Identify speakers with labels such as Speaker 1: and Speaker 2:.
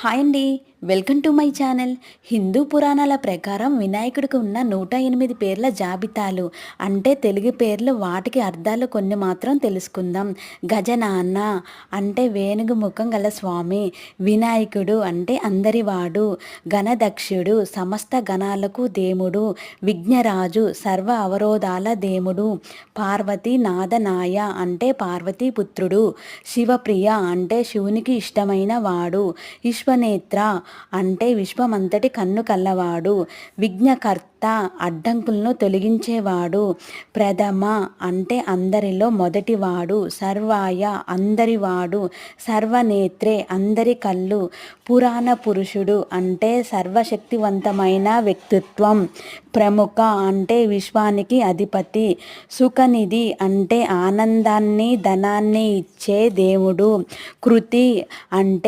Speaker 1: Hi అండి. Welcome to my channel. Hindu పురాణాల ప్రకారం వినాయకుడికి ఉన్న నూట ఎనిమిది పేర్ల జాబితాలు. అంటే తెలుగు పేర్లు వాటికి అర్థాలు కొన్ని మాత్రం తెలుసుకుందాం. గజనాన్న అంటే వేణుగు ముఖం గల స్వామి. వినాయకుడు అంటే అందరివాడు. గణదక్షుడు సమస్త గణాలకు దేముడు విఘ్నరాజు సర్వ అవరోధాల దేముడు పార్వతి నాదనాయ అంటే పార్వతీ పుత్రుడు. శివప్రియ అంటే శివునికి ఇష్టమైన వాడు. విశ్వనేత్ర అంటే విశ్వమంతటి కన్ను కల్లవాడు విఘ్నకర్త అడ్డంకులను తొలగించేవాడు ప్రథమ అంటే అందరిలో మొదటివాడు సర్వాయ అందరివాడు సర్వనేత్రే అందరి కళ్ళు పురాణ పురుషుడు అంటే సర్వశక్తివంతమైన వ్యక్తిత్వం ప్రముఖ అంటే విశ్వానికి అధిపతి సుఖనిధి అంటే ఆనందాన్ని ధనాన్ని ఇచ్చే దేవుడు కృతి అంటే